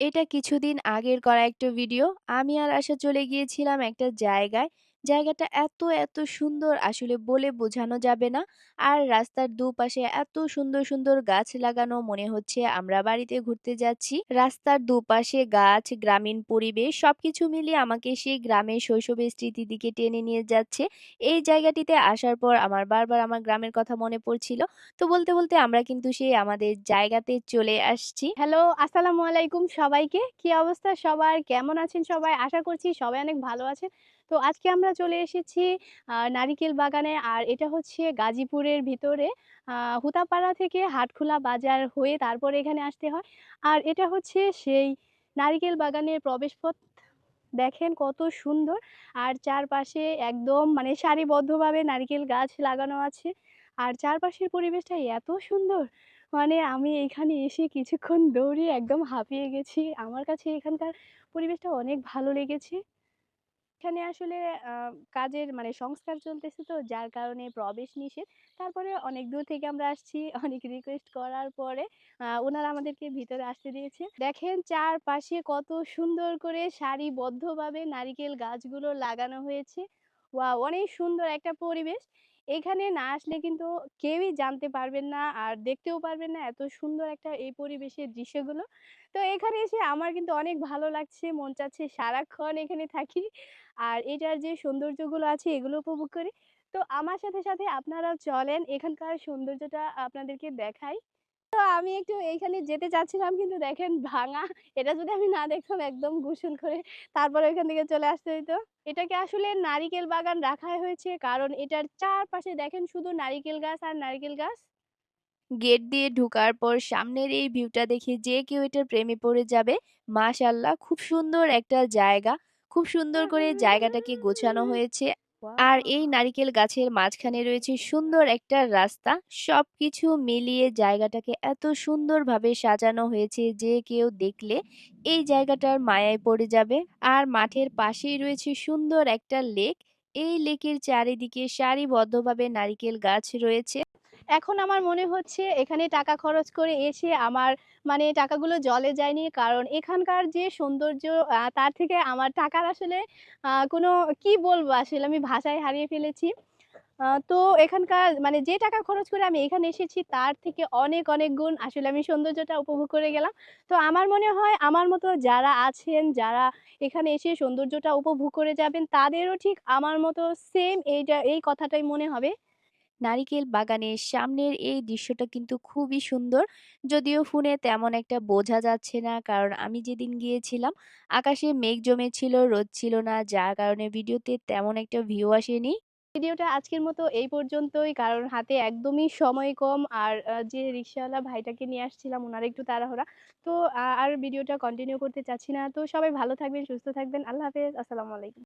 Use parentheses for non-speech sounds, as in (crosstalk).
এটা কিছুদিন আগের করা একটা ভিডিও। আমি আর আশা চলে গিয়েছিলাম একটা জায়গায়। জায়গাটা এত, এত সুন্দর আসলে বলে বোঝানো যাবে না। আর রাস্তার দুপাশে এত সুন্দর, সুন্দর গাছ লাগানো মনে হচ্ছে আমরা বাড়িতে ঘুরতে যাচ্ছি। রাস্তার দুপাশে গাছ, গ্রামীণ পরিবেশ সবকিছু মিলিয়ে আমাকে সেই গ্রামের শৈশবের স্মৃতির দিকে টেনে নিয়ে যাচ্ছে। এই জায়গাটিতে আসার পর আমার বারবার আমার গ্রামের কথা মনে পড়ছিল। তো বলতে, বলতে আমরা কিন্তু সেই আমাদের জায়গাতে চলে আসছি। হ্যালো, আসসালামু আলাইকুম সবাইকে। কি অবস্থা সবার? কেমন আছেন সবাই? আশা করছি সবাই অনেক ভালো আছেন। তো আজকে আমরা চলে এসেছি নারিকেল বাগানে। আর এটা হচ্ছে গাজীপুরের ভিতরে হুতাপাড়া থেকে হাটখোলা বাজার হয়ে তারপরে এখানে আসতে হয়। আর এটা হচ্ছে সেই নারিকেল বাগানের প্রবেশপথ। দেখেন কত সুন্দর। আর চারপাশে একদম মানে সারিবদ্ধভাবে নারিকেল গাছ লাগানো আছে। আর চারপাশের পরিবেশটা এত সুন্দর! মানে আমি এখানে এসে কিছুক্ষণ দৌড়ে একদম হাঁপিয়ে গেছি। আমার কাছে এখানকার পরিবেশটা অনেক ভালো লেগেছে। এখানে আসলে কাজের মানে সংস্কার চলতেছে তো, যার কারণে প্রবেশ নিষেধ। তারপরে অনেক দূর থেকে আমরা আসছি। (laughs) অনেক রিকোয়েস্ট করার পরে ওনারা আমাদেরকে ভিতরে আসতে দিয়েছে। দেখেন চারপাশে কত সুন্দর করে সারিবদ্ধভাবে নারিকেল গাছগুলো লাগানো হয়েছে। ওয়াও! অনেক সুন্দর একটা পরিবেশ। এখানে না আসলে কিন্তু কেউই জানতে পারবেন না আর দেখতেও পারবেন না এত সুন্দর একটা এই পরিবেশের দৃশ্যগুলো। তো এখানে এসে আমার কিন্তু অনেক ভালো লাগছে। মন চাচ্ছে সারাক্ষণ এখানে থাকি। আর এটার যে সৌন্দর্যগুলো আছে এগুলো উপভোগ করি। তো আমার সাথে, সাথে আপনারাও চলেন এখানকার সৌন্দর্যটা আপনাদেরকে দেখাই। তো আমি একটু এইখানে যেতে চাচ্ছিলাম কিন্তু দেখেন ভাঙা। এটা যদি আমি না দেখতাম একদম গোসল করে তারপরে ওইখান থেকে চলে আসতে হইতো। এটাকে আসলে নারিকেল বাগান রাখা হয়েছে কারণ এটার চারপাশে দেখেন শুধু নারিকেল গাছ আর নারিকেল গাছ। গেট দিয়ে ঢুকার পর সামনের এই ভিউটা দেখে যে কেউ এটার প্রেমে পড়ে যাবে। মাশাআল্লাহ, খুব সুন্দর একটা জায়গা। খুব সুন্দর করে জায়গাটাকে গোছানো হয়েছে। আর এই নারিকেল গাছের মাঝখানে রয়েছে সুন্দর একটা রাস্তা। সবকিছু মিলিয়ে জায়গাটাকে এত সুন্দরভাবে সাজানো হয়েছে যে কেউ দেখলে এই জায়গাটার মায়ায় পড়ে যাবে। আর মাঠের পাশেই রয়েছে সুন্দর একটা লেক। এই লেকের চারিদিকে সারিবদ্ধভাবে নারিকেল গাছ রয়েছে। এখন আমার মনে হচ্ছে এখানে টাকা খরচ করে এসে আমার মানে টাকাগুলো জলে যায়নি। কারণ এখানকার যে সৌন্দর্য তার থেকে আমার টাকার আসলে কোনো, কি বলব আসলে আমি ভাষায় হারিয়ে ফেলেছি। তো এখানকার মানে যে টাকা খরচ করে আমি এখানে এসেছি তার থেকে অনেক, অনেক গুণ আসলে আমি সৌন্দর্যটা উপভোগ করে গেলাম। তো আমার মনে হয় আমার মতো যারা আছেন, যারা এখানে এসে সৌন্দর্যটা উপভোগ করে যাবেন তাদেরও ঠিক আমার মতো সেম এইটা এই কথাটাই মনে হবে। নারিকেল বাগানের সামনের এই দৃশ্যটা কিন্তু খুবই সুন্দর। যদিও ফোনে তেমন একটা বোঝা যাচ্ছে না কারণ আমি যেদিন গিয়েছিলাম আকাশে মেঘ জমেছিল, রোদ ছিল না যার কারণে ভিডিওতে তেমন একটা ভিউ আসেনি। ভিডিওটা আজকের মতো এই পর্যন্তই। কারণ হাতে একদমই সময় কম। আর যে রিক্সাওয়ালা ভাইটাকে নিয়ে আসছিলাম ওনার একটু তাড়াহুড়া। তো আর ভিডিওটা কন্টিনিউ করতে চাচ্ছি না। তো সবাই ভালো থাকবেন, সুস্থ থাকবেন। আল্লাহ হাফেজ। আসসালামু আলাইকুম।